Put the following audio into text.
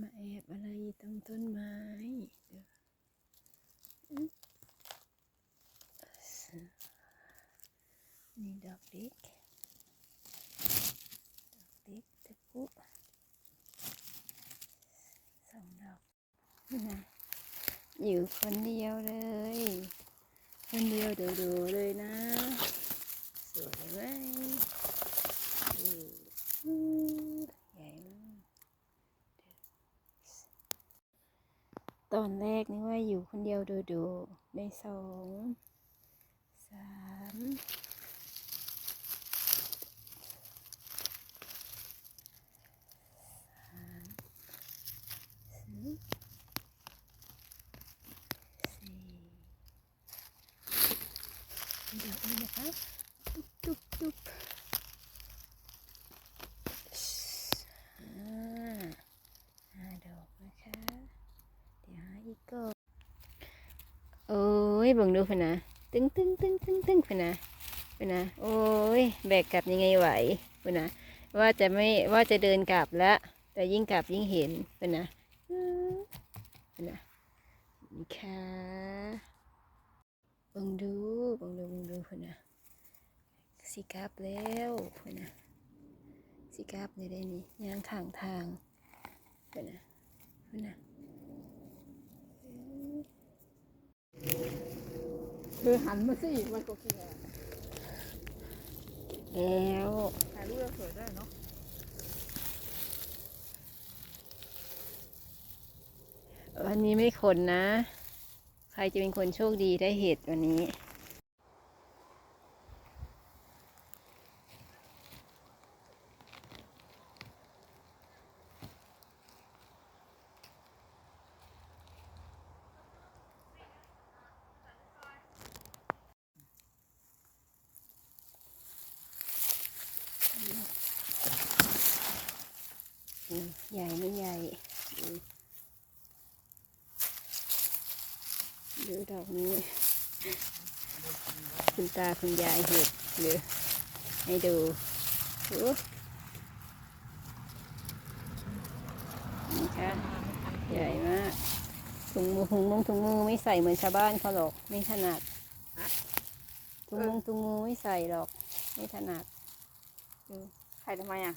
มาแอบอะไรตรงต้นไม้เดี๋ยวนี่ดอกเล็กดอกเล็กตะกุสองดอกนี่นะอยู่คนเดียวเลย คนเดียวดูๆเลยนะ สวยไหมอืออือใหญ่มาก ตอนแรกนึกว่าอยู่คนเดียวโดดๆในสองสามสี่สี่เดี๋ยวนี้นะคะตุ๊บตุ๊บตุ๊บห้าห้าดอกนะคะ ดี๋ยวหาอีกก็โอ้ยบิ่งดูพนะตึ้งตึ้งตึ้งตึ้งตึงพนะพนะโอ้ยแบกกลับยังไงไหวพนะว่าจะไม่ว่าจะเดินกลับแล้ว แต่ยิ่งกลับยิ่งเห็นพนะอื้อพนะนี่ค่ะบิ่งดูบิ่งดูบิ่งดูพนะสิกลับแล้วพนะสิกลับในได้นี่ย่างข้างทางพนะพนะ คือหันมาสิมันก็แคือแล้วถ่ายรูปแล้วสวยได้เนาะวันนี้ไม่คนนะ ใครจะเป็นคนโชคดีได้เห็ดวันนี้ ใหญ่ไม่ใหญ่อืมดูดอกนี้ คุณตาคุณยายเห็ดหรือให้ดูโอ้นี่ค่ะใหญ่มากถุงมือถุงมือถุงมือไม่ใส่เหมือนชาวบ้านเขาหรอก ไม่ถนัดถุงมือถุงมือไม่ใส่หรอก ไม่ถนัด ถ่ทำไมอะ